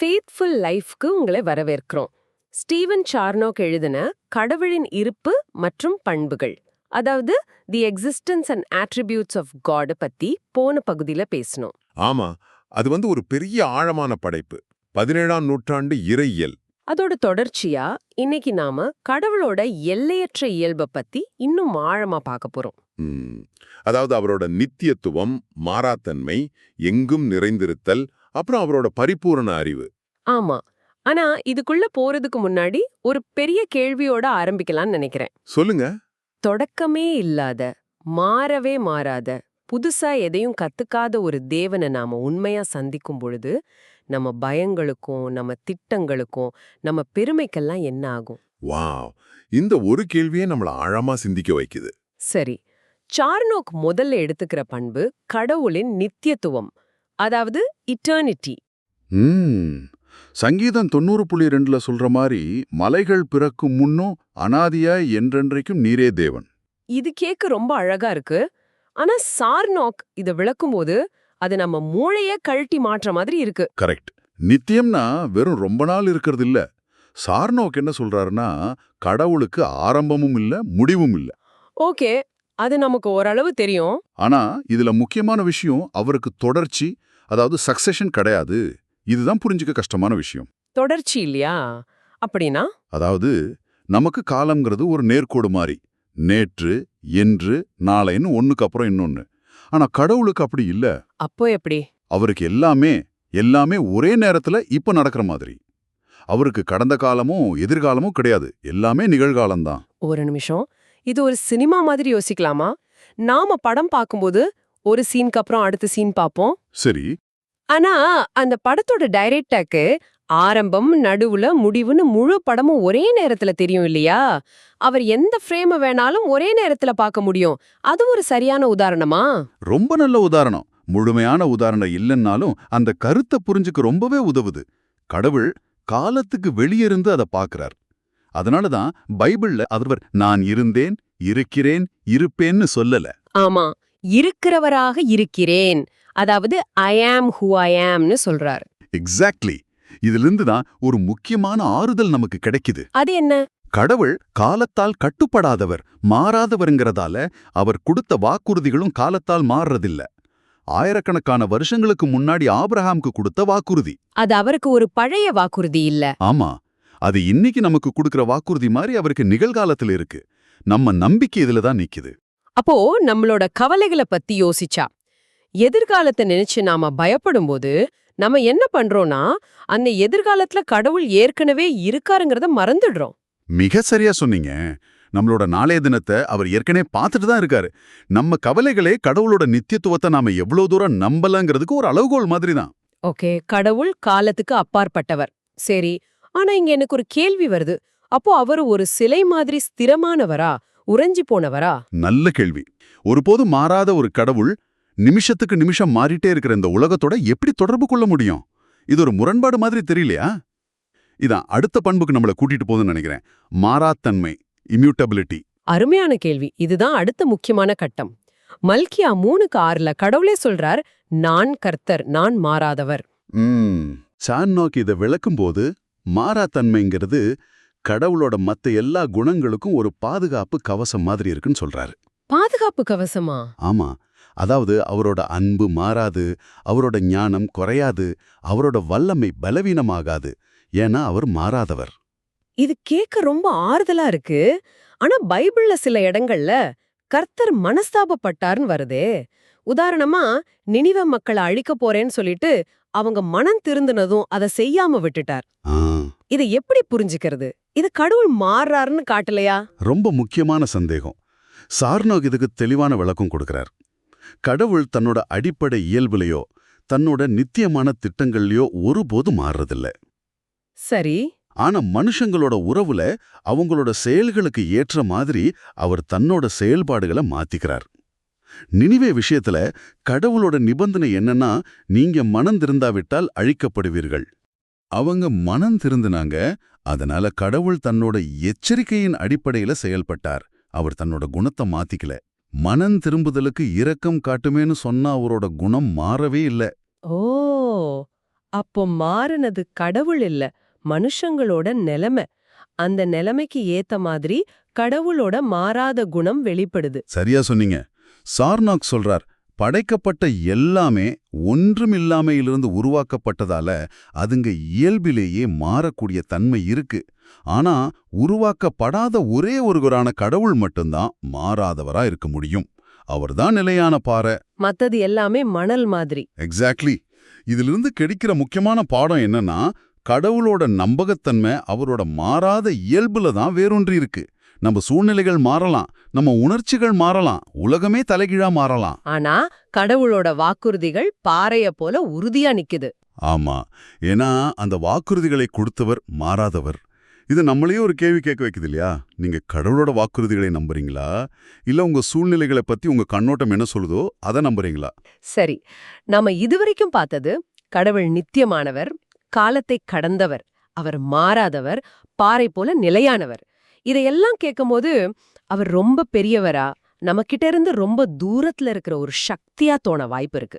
Faithful லைஃப்க்கு உங்களை வரவேற்கிறோம். ஸ்டீவன் சார்னோக் எழுதின கடவுளின் இருப்பு மற்றும் பண்புகள் அதாவது the existence and attributes of God பத்தி போன பகுதியில பேசணும் ஆமா அது வந்து ஒரு பெரிய ஆழமான படைப்பு. பதினேழாம் நூற்றாண்டு இறையியல். அதோட தொடர்ச்சியா இன்னைக்கு நாம கடவுளோட எல்லையற்ற இயல்பை பத்தி இன்னும் ஆழமா பார்க்க போறோம். அதாவது அவரோட நித்தியத்துவம் மாறாத்தன்மை எங்கும் நிறைந்திருத்தல் அப்புறம் அவரோட பரிபூரண அறிவு. ஆமா. ஆனா இதுக்குள்ள போறதுக்கு முன்னாடி ஒரு பெரிய கேள்வியோட ஆரம்பிக்கலாம்னு நினைக்கிறேன். சொல்லுங்க. தொடக்கமே இல்லாத மாறவே மாறாத புதுசா எதையும் கத்துக்காத ஒரு தேவனை நாம உண்மையா சந்திக்கும் பொழுது நம்ம பயங்களுக்கும் நம்ம திட்டங்களுக்கும் நம்ம பெருமைக்கெல்லாம் என்ன ஆகும்? வாவ். இந்த ஒரு கேள்வியே நம்மள ஆழமா சிந்திக்க வைக்குது. சரி. சார்னோக் முதல்ல எடுத்துக்கிற பண்பு கடவுளின் நித்தியத்துவம். அதாவது இட்டர்னிட்டி சங்கீதம் தொண்ணூறு புள்ளி ரெண்டுல சொல்ற மாதிரி மலைகள் பிறக்கும் முன்னும் அனாதியாய் என்றென்றைக்கும் நீரே தேவன். இது கேட்க ரொம்ப அழகா இருக்கு. ஆனா சார்னோக் இத விளக்கும்போது அது நம்ம மூளைய கழட்டி மாற்ற மாதிரி இருக்கு. கரெக்ட் நித்தியம்னா வெறும் ரொம்ப நாள் இருக்கிறது இல்ல. சார்னோக் என்ன சொல்றாருன்னா கடவுளுக்கு ஆரம்பமும் இல்ல முடிவும் இல்ல. ஓகே அது நமக்கு ஓரளவு தெரியும். ஆனா இதுல முக்கியமான விஷயம் அவருக்கு தொடர்ச்சி அதாவது சக்சஷன் கிடையாது. இதுதான் புரிஞ்சுக்க கஷ்டமான விஷயம். தொடர்ச்சி இல்லையா? அப்படின்னா? அதாவது நமக்கு காலம்ங்கிறது ஒரு நேர்கோடு மாதிரி நேற்று என்று நாளைன்னு ஒண்ணுக்கு அப்புறம் இன்னொன்னு. ஆனா கடவுளுக்கு அப்படி இல்ல. அப்போ எப்படி? அவருக்கு எல்லாமே எல்லாமே ஒரே நேரத்துல இப்ப நடக்கிற மாதிரி. அவருக்கு கடந்த காலமும் எதிர்காலமும் கிடையாது. எல்லாமே நிகழ்காலம்தான். ஒரு நிமிஷம். இது ஒரு சினிமா மாதிரி யோசிக்கலாமா? நாம படம் பார்க்கும்போது ஒரு சீனுக்கு அப்புறம் அடுத்த சீன் பார்ப்போம் சரி. ஆனா அந்த படத்தோட டைரக்டருக்கு ஆரம்பம் நடுவுல முடிவுன்னு முழு படமும் ஒரே நேரத்துல தெரியும் இல்லையா? அவர் எந்த ஃப்ரேம வேணாலும் ஒரே நேரத்துல பார்க்க முடியும். அது ஒரு சரியான உதாரணமா? ரொம்ப நல்ல உதாரணம். முழுமையான உதாரணம் இல்லைன்னாலும் அந்த கருத்தை புரிஞ்சுக்க ரொம்பவே உதவுது. கடவுள் காலத்துக்கு வெளியிருந்து அதை பார்க்கறார் அதனாலதான் பைபிள்ல அவர் நான் இருந்தேன் இருக்கிறேன் இருப்பேன்னு சொல்லல. ஆமா. இருக்கிறவராக இருக்கிறேன். அதாவது ஐ ஆம் ஹூ ஐ ஆம்னு சொல்றாரு. எக்ஸாக்ட்லி இதிலிருந்து தான் ஒரு முக்கியமான ஆறுதல் நமக்கு கிடைக்குது. அது என்ன? கடவுள் காலத்தால் கட்டுப்படாதவர் மாறாதவருங்கிறதால அவர் கொடுத்த வாக்குறுதிகளும் காலத்தால் மாறுறதில்ல. ஆயிரக்கணக்கான வருஷங்களுக்கு முன்னாடி ஆபிரஹாமுக்கு கொடுத்த வாக்குறுதி. அது அவருக்கு ஒரு பழைய வாக்குறுதி இல்ல. ஆமா. அது இன்னைக்கு நமக்கு கொடுக்கிற வாக்குறுதி மாதிரி அவருக்கு நிகழ்காலத்துல இருக்கு. நம்ம நம்பிக்கை இதுல தான் நிக்குது. அப்போ நம்மளோட கவலைகளை பத்தி யோசிச்சா. எதிர்காலத்தை நினைச்சு நாம பயப்படும்போது நம்ம என்ன பண்றோம்னா அந்த எதிர்காலத்துல கடவுள் ஏற்கனவே இருக்காருங்கிறத மறந்துடுறோம். மிக சரியா சொன்னீங்க. நம்மளோட நாளைய தினத்தை அவர் ஏற்கனவே பார்த்துட்டு தான் இருக்காரு. நம்ம கவலைகளே கடவுளோட நித்தியத்துவத்தை நாம எவ்வளவு தூரம் நம்பலங்கிறதுக்கு ஒரு அளவுகோல் மாதிரி தான். ஓகே கடவுள் காலத்துக்கு அப்பாற்பட்டவர். சரி ஆனா இங்க எனக்கு ஒரு கேள்வி வருது. அப்போ அவர் ஒரு சிலை மாதிரி ஸ்திரமானவரா? உறைஞ்சி போனவரா? நல்ல கேள்வி. ஒருபோதும் மாறாத ஒரு கடவுள் நிமிஷத்துக்கு நிமிஷம் மாறிட்டே இருக்கிற இந்த உலகத்தோட எப்படி தொடர்பு கொள்ள முடியும்? இது ஒரு முரண்பாடு மாதிரி தெரியலையா? இதான் அடுத்த பண்புக்கு நம்மள கூட்டிட்டு போகுதுன்னு நினைக்கிறேன். மாறாத்தன்மை இம்யூட்டபிலிட்டி அருமையான கேள்வி. இதுதான் அடுத்த முக்கியமான கட்டம். மல்கியா மூணுக்கு ஆறுல கடவுளே சொல்றார் நான் கர்த்தர் நான் மாறாதவர். ம். சான் நோக்கி இதை விளக்கும்போது மாறாத்தன்மைங்கிறது கடவுளோட மத்த எல்லா குணங்களுக்கும் ஒரு பாதுகாப்பு கவசம் மாதிரி இருக்குன்னு சொல்றாரு. பாதுகாப்பு கவசமா? ஆமா. அதாவது அவரோட அன்பு மாறாது அவரோட ஞானம் குறையாது அவரோட வல்லமை பலவீனமாகாது. ஏன்னா அவர் மாறாதவர். இது கேட்க ரொம்ப ஆறுதலா இருக்கு. ஆனா பைபிள்ல சில இடங்கள்ல கர்த்தர் மனஸ்தாபப்பட்டார்னு வருதே. உதாரணமா நினிவ மக்களை அழிக்க போறேன்னு சொல்லிட்டு அவங்க மனம் திருந்தினதும் அதை செய்யாம விட்டுட்டார். ஆ, இதை எப்படி புரிஞ்சுக்கிறது? இது கடவுள் மாறுறாருன்னு காட்டலையா? ரொம்ப முக்கியமான சந்தேகம். சார்னோக் இதுக்கு தெளிவான விளக்கம் கொடுக்கிறார். கடவுள் தன்னோட அடிப்படை இயல்புலையோ தன்னோட நித்தியமான திட்டங்கள்லயோ ஒருபோதும் மாறுறதில்ல. சரி. ஆனா மனுஷங்களோட உறவுல அவங்களோட செயல்களுக்கு ஏற்ற மாதிரி அவர் தன்னோட செயல்பாடுகளை மாத்திக்கிறார். நினிவே விஷயத்துல கடவுளோட நிபந்தனை என்னன்னா நீங்க மனம் திருந்தாவிட்டால் அழிக்கப்படுவீர்கள். அவங்க மனம் திருந்தினாங்க அதனால கடவுள் தன்னோட எச்சரிக்கையின் அடிப்படையில செயல்பட்டார். அவர் தன்னோட குணத்தை மாத்திக்கல. மனம் திரும்புதலுக்கு இரக்கம் காட்டுமேன்னு சொன்ன அவரோட குணம் மாறவே இல்ல. ஓ! அப்போ மாறினது கடவுள் இல்ல மனுஷங்களோட நிலைமை. அந்த நிலைமைக்கு ஏத்த மாதிரி கடவுளோட மாறாத குணம் வெளிப்படுது. சரியா சொன்னீங்க. சார்னாக் சொல்றார் படைக்கப்பட்ட எல்லாமே ஒன்றுமில்லாமையிலிருந்து உருவாக்கப்பட்டதால அதுங்க இயல்பிலேயே மாறக்கூடிய தன்மை இருக்கு. ஆனா உருவாக்கப்படாத ஒரே ஒருவரான கடவுள் மட்டும்தான் மாறாதவரா இருக்க முடியும். அவர்தான் நிலையான பாறை. மத்தது எல்லாமே மணல் மாதிரி. எக்ஸாக்ட்லி இதிலிருந்து கிடைக்கிற முக்கியமான பாடம் என்னன்னா கடவுளோட நம்பகத்தன்மை அவரோட மாறாத இயல்புல தான் வேரூன்றி இருக்கு. நம்ம சூழ்நிலைகள் மாறலாம் நம்ம உணர்ச்சிகள் மாறலாம் உலகமே தலைகீழா மாறலாம். ஆனா கடவுளோட வாக்குறுதிகள் பாறைய போல உறுதியா நிக்குது. ஆமா. ஏன்னா அந்த வாக்குறுதிகளை கொடுத்தவர் மாறாதவர். இது நம்மளையே ஒரு கேள்வி கேட்க வைக்குது இல்லையா? நீங்க கடவுளோட வாக்குறுதிகளை நம்புறீங்களா? இல்ல உங்க சூழ்நிலைகளை பத்தி உங்க கண்ணோட்டம் என்ன சொல்லுதோ அதை நம்புறீங்களா? சரி. நாம இதுவரைக்கும் பார்த்தது கடவுள் நித்தியமானவர் காலத்தை கடந்தவர் அவர் மாறாதவர் பாறை போல நிலையானவர். இதையெல்லாம் கேட்கும்போது அவர் ரொம்ப பெரியவரா நம்மகிட்ட இருந்து ரொம்ப தூரத்துல இருக்கிற ஒரு சக்தியா தோண வாய்ப்பு இருக்கு.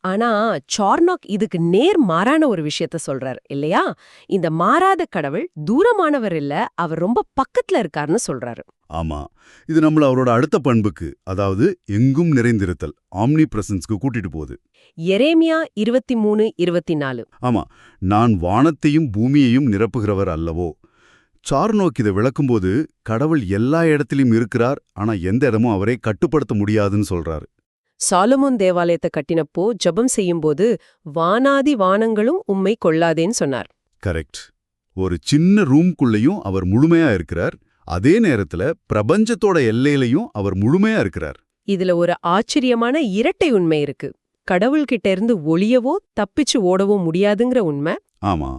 ஆனா சார்னாக் இதுக்கு நேர் மாறான ஒரு விஷயத்த சொல்றார் இல்லையா? இந்த மாறாத கடவுள் தூரமானவர் இல்ல அவர் ரொம்ப பக்கத்துல இருக்காருன்னு சொல்றாரு. ஆமா. இது நம்மள அவரோட அடுத்த பண்புக்கு அதாவது எங்கும் நிறைந்திருத்தல் ஆம்னி பிரசன்ஸ்க்கு கூட்டிட்டு போகுது. எரேமியா இருபத்தி மூணு இருபத்தி நாலு. ஆமா. நான் வானத்தையும் பூமியையும் நிரப்புகிறவர் அல்லவோ சார்னோக் இதை விளக்கும்போது கடவுள் எல்லா இடத்திலும் இருக்கிறார் ஆனா எந்த இடமும் அவரை கட்டுப்படுத்த முடியாதுன்னு சொல்றாரு. சாலமோன் தேவாலயத்தை கட்டினப்போ ஜெபம் செய்யும்போது வானாதி வானங்களும் உம்மை கொள்ளாதேன்னு சொன்னார். கரெக்ட். ஒரு சின்ன ரூம்குள்ளேயும் அவர் முழுமையா இருக்கிறார் அதே நேரத்துல பிரபஞ்சத்தோட எல்லையிலையும் அவர் முழுமையா இருக்கிறார். இதுல ஒரு ஆச்சரியமான இரட்டை உண்மை இருக்கு. கடவுள்கிட்ட இருந்து ஒளியவோ தப்பிச்சு ஓடவோ முடியாதுங்கிற உண்மை. ஆமா.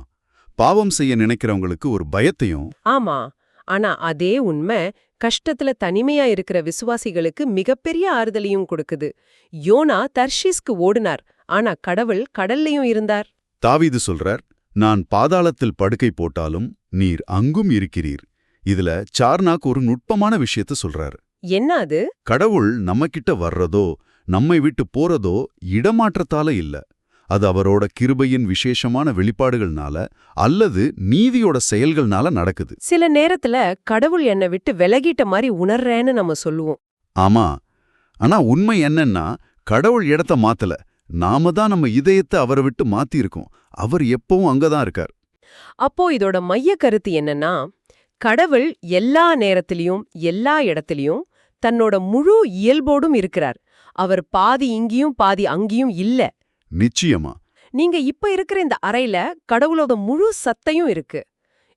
பாவம் செய்ய நினைக்கிறவங்களுக்கு ஒரு பயத்தையும் ஆமா. ஆனா அதே உண்மை கஷ்டத்துல தனிமையா இருக்கிற விசுவாசிகளுக்கு மிகப்பெரிய ஆறுதலையும் கொடுக்குது. யோனா தர்ஷீஸ்க்கு ஓடுனார். ஆனா கடவுள் கடல்லையும் இருந்தார். தாவீது சொல்றார் நான் பாதாளத்தில் படுக்கை போட்டாலும் நீர் அங்கும் இருக்கிறீர். இதுல சார்னாக் ஒரு நுட்பமான விஷயத்த சொல்றாரு. என்ன அது? கடவுள் நம்மகிட்ட வர்றதோ நம்மை விட்டு போறதோ இடமாற்றத்தால இல்ல. அது அவரோட கிருபையின் விசேஷமான வெளிப்பாடுகள்னால அல்லது நீதியோட செயல்கள்னால நடக்குது. சில நேரத்துல கடவுள் என்னை விட்டு விலகிட்ட மாதிரி உணர்றேன்னு நம்ம சொல்லுவோம். ஆமா. ஆனா உண்மை என்னன்னா கடவுள் இடத்த மாத்தல. நாம தான் நம்ம இதயத்தை அவரை விட்டு மாத்தி இருக்கோம் அவர் எப்பவும் அங்கதான் இருக்கார். அப்போ இதோட மைய கருத்து என்னன்னா கடவுள் எல்லா நேரத்திலையும் எல்லா இடத்திலையும் தன்னோட முழு இயல்போடும் இருக்கிறார். அவர் பாதி இங்கேயும் பாதி அங்கேயும் இல்ல. நிச்சயமா. நீங்க இப்ப இருக்கிற இந்த அறையில கடவுளோட முழு சத்தையும் இருக்கு.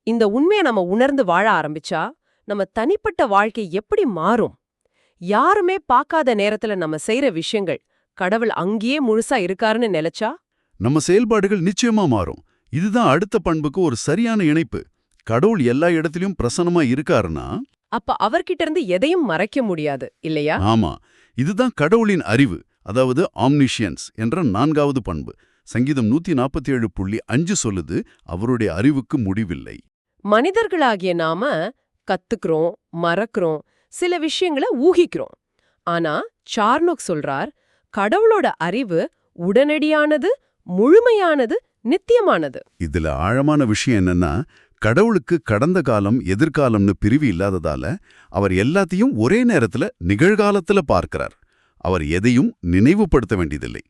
இந்த உண்மையை நம்ம உணர்ந்து வாழ ஆரம்பிச்சா நம்ம தனிப்பட்ட வாழ்க்கை எப்படி மாறும்? யாருமே பார்க்காத நேரத்துல நம்ம செய்யற விஷயங்கள் கடவுள் அங்கேயே முழுசா இருக்காருன்னு நினைச்சா? நம்ம செயல்பாடுகள் நிச்சயமா மாறும். இதுதான் அடுத்த பண்புக்கு ஒரு சரியான இணைப்பு. கடவுள் எல்லா இடத்திலும் பிரசன்னமா இருக்காருன்னா? அப்ப அவர்கிட்ட இருந்து எதையும் மறைக்க முடியாது இல்லையா? ஆமா. இதுதான் கடவுளின் அறிவு. அதாவது ஆம்னிஷியன்ஸ் என்ற நான்காவது பண்பு. சங்கீதம் நூத்தி நாற்பத்தி ஏழு புள்ளி அஞ்சு சொல்லுது அவருடைய அறிவுக்கு முடிவில்லை. மனிதர்களாகிய நாம கத்துக்கிறோம் மறக்கிறோம் சில விஷயங்களை ஊகிக்கிறோம். ஆனா சார்னோக் சொல்றார் கடவுளோட அறிவு உடனடியானது முழுமையானது நித்தியமானது. இதுல ஆழமான விஷயம் என்னன்னா கடவுளுக்கு கடந்த காலம் எதிர்காலம்னு பிரிவு இல்லாததால அவர் எல்லாத்தையும் ஒரே நேரத்துல நிகழ்காலத்துல பார்க்கிறார். அவர் எதையும் நினைவுபடுத்த வேண்டியதில்லை.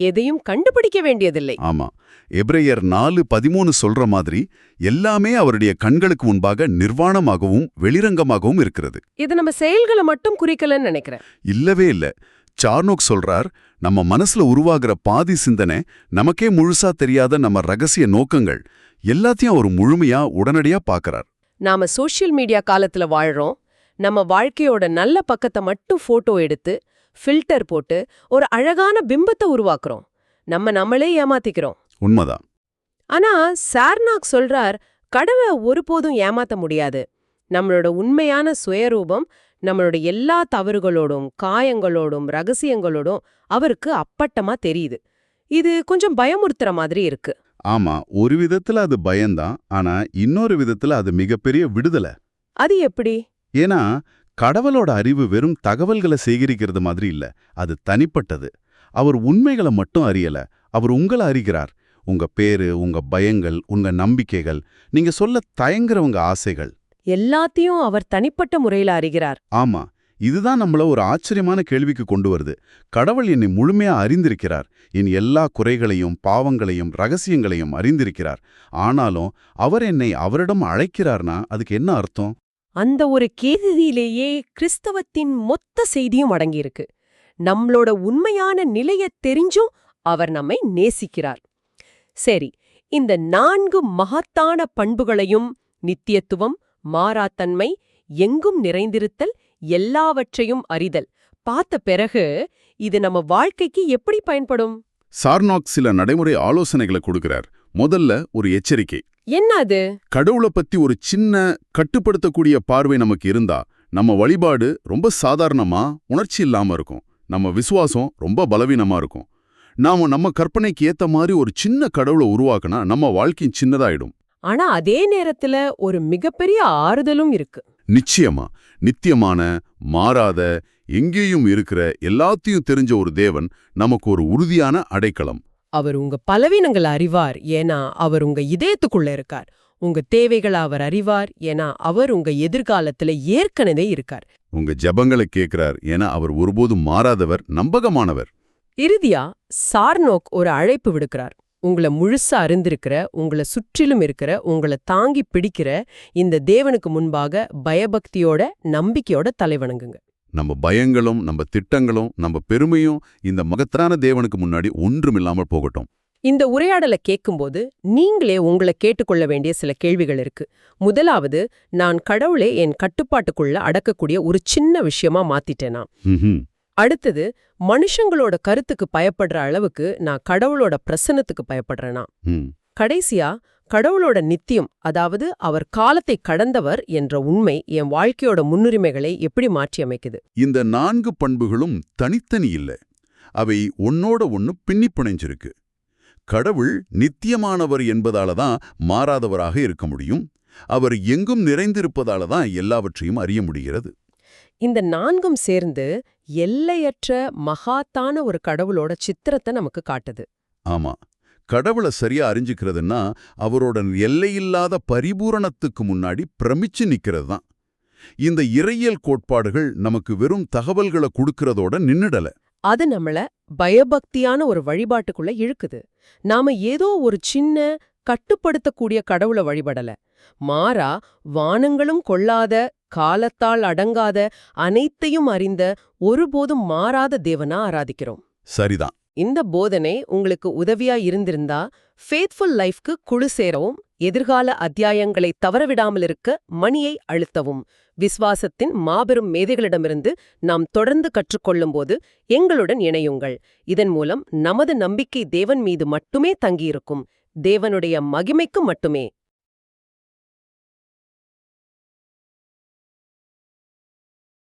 எதையும் கண்டுபிடிக்க வேண்டியதில்லை. ஆமா. எப்ரேயர் நாலு பதிமூணு சொல்ற மாதிரி எல்லாமே அவருடைய கண்களுக்கு முன்பாக நிர்வாணமாகவும் வெளிரங்கமாகவும் இருக்கிறது. இது நம்ம செயல்களை மட்டும் குறிக்கலன்னு நினைக்கிறேன். இல்லவே இல்ல. சார்னோக் சொல்றார் நம்ம மனசுல உருவாகிற பாதி சிந்தனை நமக்கே முழுசா தெரியாத நம்ம ரகசிய நோக்கங்கள் எல்லாத்தையும் அவர் முழுமையா உடனடியா பார்க்கறார் நாம சோஷியல் மீடியா காலத்துல வாழ்றோம். நம்ம வாழ்க்கையோட நல்ல பக்கத்தை மட்டும் போட்டோ எடுத்து ஃபில்டர் போட்டு ஒரு அழகான பிம்பத்தை உருவாக்குறோம். நம்ம நம்மளே ஏமாத்திக்கிறோம். உண்மைதான். ஆனா சார்னாக் சொல்றார் கடவுளை ஒருபோதும் ஏமாத்த முடியாது. நம்மளோட உண்மையான சுயரூபம் நம்மளோட எல்லா தவறுகளோடும் காயங்களோடும் ரகசியங்களோடும் அவருக்கு அப்பட்டமா தெரியுது. இது கொஞ்சம் பயமுறுத்துற மாதிரி இருக்கு. ஆமா ஒரு விதத்துல அது பயம்தான் ஆனா இன்னொரு விதத்துல அது மிகப்பெரிய விடுதலை. அது எப்படி? ஏன்னா கடவுளோட அறிவு வெறும் தகவல்களை சேகரிக்கிறது மாதிரி இல்ல. அது தனிப்பட்டது. அவர் உண்மைகளை மட்டும் அறியல. அவர் உங்களை அறிகிறார். உங்க பேரு உங்க பயங்கள் உங்க நம்பிக்கைகள் நீங்க சொல்ல தயங்குறவங்க ஆசைகள். எல்லாத்தையும் அவர் தனிப்பட்ட முறையில அறிகிறார். ஆமா. இதுதான் நம்மள ஒரு ஆச்சரியமான கேள்விக்கு கொண்டு வருது. கடவுள் என்னை முழுமையா அறிந்திருக்கிறார். என் எல்லா குறைகளையும் பாவங்களையும் ரகசியங்களையும் அறிந்திருக்கிறார். ஆனாலும் அவர் என்னை அவரிடம் அழைக்கிறார்னா அதுக்கு என்ன அர்த்தம்? அந்த ஒரு கேதியிலேயே கிறிஸ்தவத்தின் மொத்த செய்தியும் அடங்கியிருக்கு. நம்மளோட உண்மையான நிலைய தெரிஞ்சும் அவர் நம்மை நேசிக்கிறார். சரி இந்த நான்கு மகத்தான பண்புகளையும் நித்தியத்துவம் மாறாத்தன்மை எங்கும் நிறைந்திருத்தல் எல்லாவற்றையும் அறிதல். பார்த்த பிறகு இது நம்ம வாழ்க்கைக்கு எப்படி பயன்படும்? சார்னாக் சில நடைமுறை ஆலோசனைகளை கொடுக்கிறார். முதல்ல ஒரு எச்சரிக்கை. என்ன அது கடவுளை பத்தி ஒரு சின்ன கட்டுப்படுத்தக்கூடிய பார்வை நமக்கு இருந்தா நம்ம வழிபாடு ரொம்ப சாதாரணமா உணர்ச்சி இல்லாம இருக்கும். நம்ம விசுவாசம் ரொம்ப பலவீனமா இருக்கும். நாம நம்ம கற்பனைக்கு ஏத்த மாதிரி ஒரு சின்ன கடவுளை உருவாக்குனா நம்ம வாழ்க்கையும் சின்னதாயிடும். ஆனா அதே நேரத்துல ஒரு மிகப்பெரிய ஆறுதலும் இருக்கு. நிச்சயமா. நித்தியமான மாறாத எங்கேயும் இருக்கிற எல்லாத்தையும் தெரிஞ்ச ஒரு தேவன் நமக்கு ஒரு உறுதியான அடைக்கலம். அவர் உங்க பலவீனங்களை அறிவார். ஏன்னா அவர் உங்க இதயத்துக்குள்ள இருக்கார். உங்க தேவைகளை அவர் அறிவார். ஏன்னா அவர் உங்க எதிர்காலத்துல ஏற்கனவே இருக்கார். உங்க ஜெபங்களை கேட்கிறார். ஏன்னா அவர் ஒருபோதும் மாறாதவர் நம்பகமானவர். இறுதியா சார்னோக் ஒரு அழைப்பு விடுக்கிறார். உங்களை முழுசா அறிந்திருக்கிற உங்களை சுற்றிலும் இருக்கிற உங்களை தாங்கி பிடிக்கிற இந்த தேவனுக்கு முன்பாக பயபக்தியோட நம்பிக்கையோட தலைவணங்குங்க. நம்ம பயங்களும் நம்ம திட்டங்களும் நம்ம பெருமையும் இந்த மகத்தான தேவனுக்கு முன்னாடி ஒன்றுமில்லாமல் போகட்டும் இந்த உரையாடலை கேட்கும்போது நீங்களே உங்களை கேட்டுக்கொள்ள வேண்டிய சில கேள்விகள் இருக்கு முதலாவது நான் கடவுளை என் கட்டுப்பாட்டுக்குள்ள அடக்கக்கூடிய ஒரு சின்ன விஷயமா மாத்திட்டேனா. அடுத்தது மனுஷங்களோட கருத்துக்கு பயப்படுற அளவுக்கு நான் கடவுளோட பிரசன்னத்துக்கு பயப்படுறேனா. கடைசியா கடவுளோட நித்தியம் அதாவது அவர் காலத்தை கடந்தவர் என்ற உண்மை என் வாழ்க்கையோட முன்னுரிமைகளை எப்படி மாற்றி அமைக்குது? இந்த நான்கு பண்புகளும் தனித்தனி இல்ல. அவை ஒன்னோட ஒன்னு பின்னி பிணைஞ்சிருக்கு கடவுள் நித்தியமானவர் என்பதால தான் மாறாதவராக இருக்க முடியும். அவர் எங்கும் நிறைந்திருப்பதால தான் எல்லாவற்றையும் அறிய முடிகிறது. இந்த நான்கும் சேர்ந்து எல்லையற்ற மகாத்தான ஒரு கடவுளோட சித்திரத்தை நமக்கு காட்டுது. ஆமா. கடவுளை சரியா அறிஞ்சுக்கிறதுன்னா அவரோட எல்லையில்லாத பரிபூரணத்துக்கு முன்னாடி பிரமிச்சு நிக்கிறது தான் இந்த இறையியல் கோட்பாடுகள் நமக்கு வெறும் தகவல்களை கொடுக்கறதோட நின்னுடல. அது நம்மள பயபக்தியான ஒரு வழிபாட்டுக்குள்ள இழுக்குது. நாம ஏதோ ஒரு சின்ன கட்டுப்படுத்தக்கூடிய கடவுளை வழிபடல. மாறா வானங்களும் கொள்ளாத காலத்தால் அடங்காத அனைத்தையும் அறிந்த ஒருபோதும் மாறாத தேவனா ஆராதிக்கிறோம். சரிதான். இந்த போதனை உங்களுக்கு உதவியா இருந்திருந்தா ஃபேத்ஃபுல் லைஃப்க்கு குழு சேரவும் எதிர்கால அத்தியாயங்களை தவறவிடாமல் இருக்க மணியை அழுத்தவும். விஸ்வாசத்தின் மாபெரும் மேதைகளிடமிருந்து நாம் தொடர்ந்து கற்றுக்கொள்ளும்போது எங்களுடன் இணையுங்கள். இதன் மூலம் நமது நம்பிக்கை தேவன் மீது மட்டுமே தங்கியிருக்கும். தேவனுடைய மகிமைக்கு மட்டுமே.